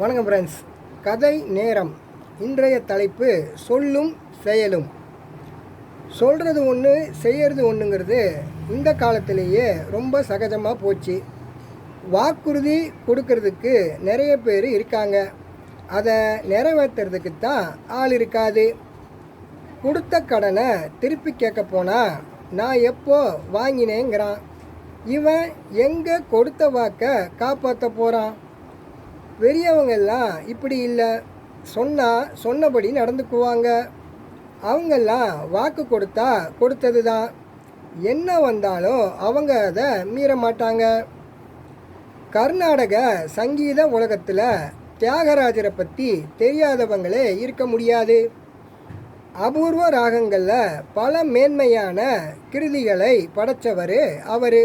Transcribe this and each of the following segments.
வணக்கம் ஃப்ரெண்ட்ஸ் கதை நேரம். இன்றைய தலைப்பு சொல்லும் செயலும். சொல்கிறது ஒன்று செய்கிறது ஒன்றுங்கிறது இந்த காலத்திலேயே ரொம்ப சகஜமாக போச்சு. வாக்குறுதி கொடுக்கறதுக்கு நிறைய பேர் இருக்காங்க. அதை நிறைவேற்றுறதுக்கு தான் ஆள் இருக்காது. கொடுத்த கடனை திருப்பி கேட்க போனால் நான் எப்போ வாங்கினேங்கிறான். இவன் எங்கே கொடுத்த வாக்கை காப்பாற்ற போகிறான் பெரியவங்க எல்லாம் இப்படி இல்லை. சொன்னால் சொன்னபடி நடந்துக்குவாங்க. அவங்கெல்லாம் வாக்கு கொடுத்தா கொடுத்தது தான் என்ன வந்தாலும் அவங்க அதை மீற மாட்டாங்க. கர்நாடக சங்கீத உலகத்தில் தியாகராஜரை பற்றி தெரியாதவங்களே இருக்க முடியாது. அபூர்வ ராகங்களில் பல மேன்மையான கிருதிகளை படைச்சவர் அவர்.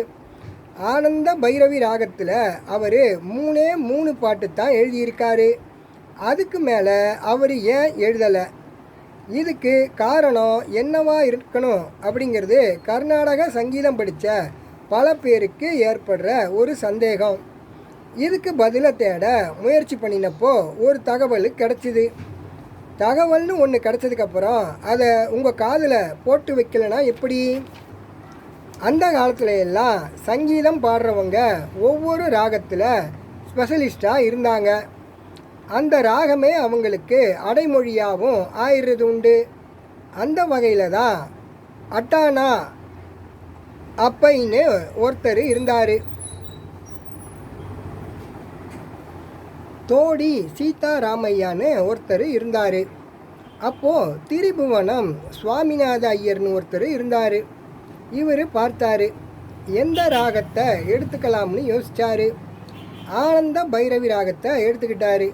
ஆனந்த பைரவி ராகத்தில் அவர் மூணே மூணு பாட்டு தான் எழுதியிருக்காரு. அதுக்கு மேலே அவர் ஏன் எழுதலை? இதுக்கு காரணம் என்னவா இருக்கணும் அப்படிங்கிறது கர்நாடக சங்கீதம் படித்த பல பேருக்கு ஏற்படுற ஒரு சந்தேகம். இதுக்கு பதிலை தேட முயற்சி பண்ணினப்போ ஒரு தகவல் கிடச்சிது. தகவல்னு ஒன்று கிடச்சதுக்கப்புறம் அதை உங்கள் காதில் போட்டு வைக்கலைன்னா எப்படி? அந்த காலத்துல எல்லாம் சங்கீதம் பாடுறவங்க ஒவ்வொரு ராகத்தில் ஸ்பெஷலிஸ்டாக இருந்தாங்க. அந்த ராகமே அவங்களுக்கு அடைமொழியாகவும் ஆயிடுறது உண்டு. அந்த வகையில் தான் அட்டானா அப்பைன்னு ஒருத்தர் இருந்தார். தோடி சீதாராமையான்னு ஒருத்தர் இருந்தார். அப்போது திரிபுவனம் சுவாமிநாத ஐயர்னு ஒருத்தர் இருந்தார். இவர் பார்த்தாரு. எந்த ராகத்தை எடுத்துக்கலாம்னு யோசித்தார் ஆனந்த பைரவி ராகத்தை எடுத்துக்கிட்டாரு.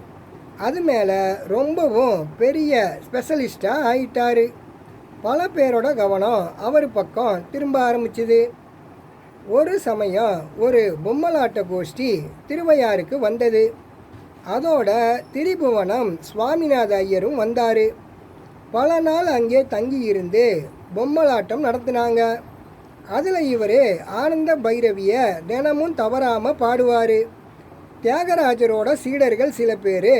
அது மேலே ரொம்பவும் பெரிய ஸ்பெஷலிஸ்டாக ஆயிட்டாரு. பல பேரோட கவனம் அவர் பக்கம் திரும்ப ஆரம்பிச்சுது. ஒரு சமயம் ஒரு பொம்மலாட்ட கோஷ்டி திருவையாருக்கு வந்தது. அதோட திரிபுவனம் சுவாமிநாத ஐயரும் வந்தார். பல நாள் அங்கே தங்கி இருந்து பொம்மலாட்டம் நடத்தினாங்க. அதில் இவர் ஆனந்த பைரவியை தினமும் தவறாமல் பாடுவார். தியாகராஜரோட சீடர்கள் சில பேர்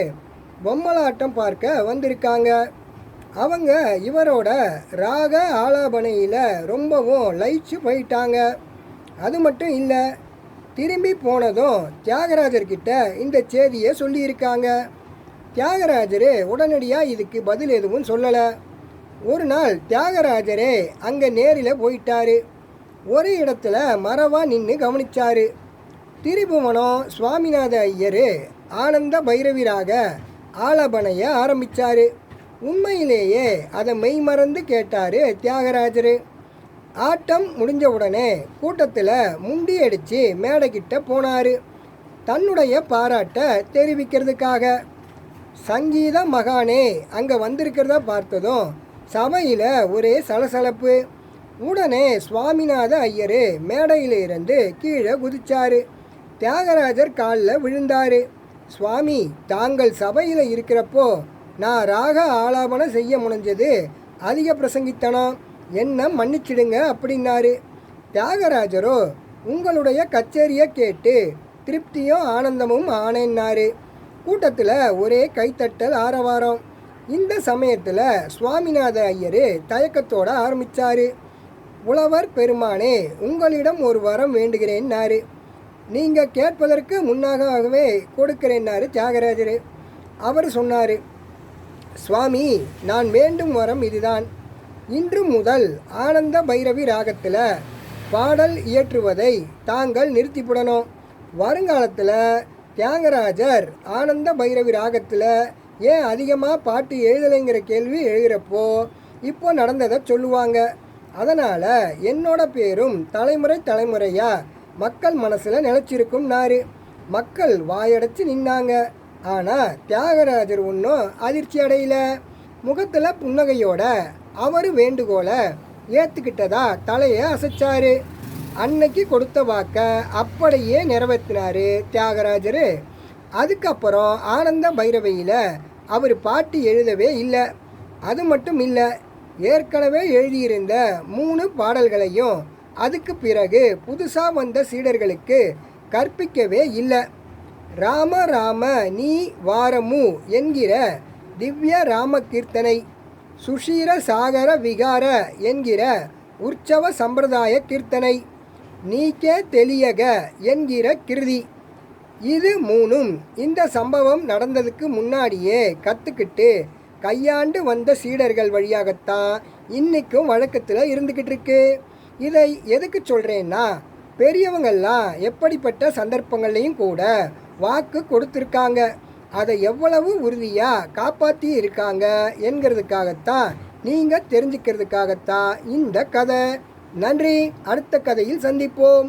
பொம்மலாட்டம் பார்க்க வந்திருக்காங்க. அவங்க இவரோட ராக ஆலாபனையில் ரொம்பவும் லயிச்சு போயிட்டாங்க. அது மட்டும் இல்லை திரும்பி போனதும் தியாகராஜர்கிட்ட இந்த செய்தியை சொல்லியிருக்காங்க. தியாகராஜர் உடனடியாக இதுக்கு பதில் எதுவும் சொல்லலை. ஒரு நாள் தியாகராஜரே அங்கே நேரில் போயிட்டாரு. ஒரு இடத்துல மரவா நின்று கவனிச்சாரு. திரிபுவனம் சுவாமிநாத ஐயர் ஆனந்த பைரவிராக ஆலபனைய ஆரம்பித்தார் உண்மையிலேயே அதை மெய்மறந்து கேட்டார் தியாகராஜர். ஆட்டம் முடிஞ்ச உடனே கூட்டத்தில் முண்டி அடித்து மேடைக்கிட்ட போனார். தன்னுடைய பாராட்டை தெரிவிக்கிறதுக்காக. சங்கீத மகானே அங்கே வந்திருக்கிறத பார்த்ததும் சபையில் ஒரே சலசலப்பு. உடனே சுவாமிநாத ஐயர் மேடையிலிருந்து கீழே குதிச்சாரு. தியாகராஜர் காலில் விழுந்தார். சுவாமி தாங்கள் சபையில் இருக்கிறப்போ நான் ராக ஆலாபனம் செய்ய முடிஞ்சது அதிக பிரசங்கித்தனம் என்ன மன்னிச்சிடுங்க அப்படின்னாரு. தியாகராஜரோ உங்களுடைய கச்சேரியை கேட்டு திருப்தியும் ஆனந்தமும் ஆனேன்னாரு. கூட்டத்தில் ஒரே கைத்தட்டல் ஆரவாரம். இந்த சமயத்தில் சுவாமிநாத ஐயர் தயக்கத்தோட ஆரம்பித்தார் உழவர் பெருமானே உங்களிடம் ஒரு வரம் வேண்டுகிறேன்னாரு நீங்கள் கேட்பதற்கு முன்னாகவே கொடுக்கிறேன்னாரு தியாகராஜர். அவர் சொன்னார் சுவாமி நான் வேண்டும் வரம் இதுதான். இன்று முதல் ஆனந்த பைரவி ராகத்தில் பாடல் இயற்றுவதை தாங்கள் நிறுத்திவிடணும். வருங்காலத்தில் தியாகராஜர் ஆனந்த பைரவி ராகத்தில் ஏன் அதிகமாக பாட்டு எழுதலைங்கிற கேள்வி எழுகிறப்போ இப்போ நடந்ததை சொல்லுவாங்க. அதனால் என்னோட பேரும் தலைமுறை தலைமுறையாக மக்கள் மனசில் நிலச்சிருக்கும் நாரு. மக்கள் வாயடைச்சு நின்னாங்க. ஆனால் தியாகராஜர் ஒன்றும் அதிர்ச்சி அடையில. முகத்தில் புன்னகையோட அவர் வேண்டுகோளை ஏற்றுக்கிட்டதா தலையை அசைச்சாரு. அன்னைக்கு கொடுத்த வாக்க அப்படியே நிறைவேற்றினாரு தியாகராஜர். அதுக்கப்புறம் ஆனந்த பைரவையில் அவர் பாட்டு எழுதவே இல்லை. அது மட்டும் இல்லை ஏற்கனவே எழுதியிருந்த மூணு பாடல்களையும் அதுக்கு பிறகு புதுசாக வந்த சீடர்களுக்கு கற்பிக்கவே இல்லை. ராம ராம நீ வாரமு என்கிற திவ்ய ராம கீர்த்தனை சுஷீர சாகர விகார என்கிற உற்சவ சம்பிரதாய கீர்த்தனை நீக்கே தெளியக என்கிற கிருதி. இது மூணும் இந்த சம்பவம் நடந்ததுக்கு முன்னாடியே கற்றுக்கிட்டு கையாண்டு வந்த சீடர்கள் வழியாகத்தான் இன்றைக்கும் வழக்கத்தில் இருந்துக்கிட்டு இருக்கு. இதை எதுக்கு சொல்கிறேன்னா பெரியவங்கள்லாம் எப்படிப்பட்ட சந்தர்ப்பங்கள்லையும் கூட வாக்கு கொடுத்துருக்காங்க. அதை எவ்வளவு உறுதியாக காப்பாற்றி இருக்காங்க என்கிறதுக்காகத்தான் நீங்கள் தெரிஞ்சுக்கிறதுக்காகத்தான் இந்த கதை. நன்றி. அடுத்த கதையில் சந்திப்போம்.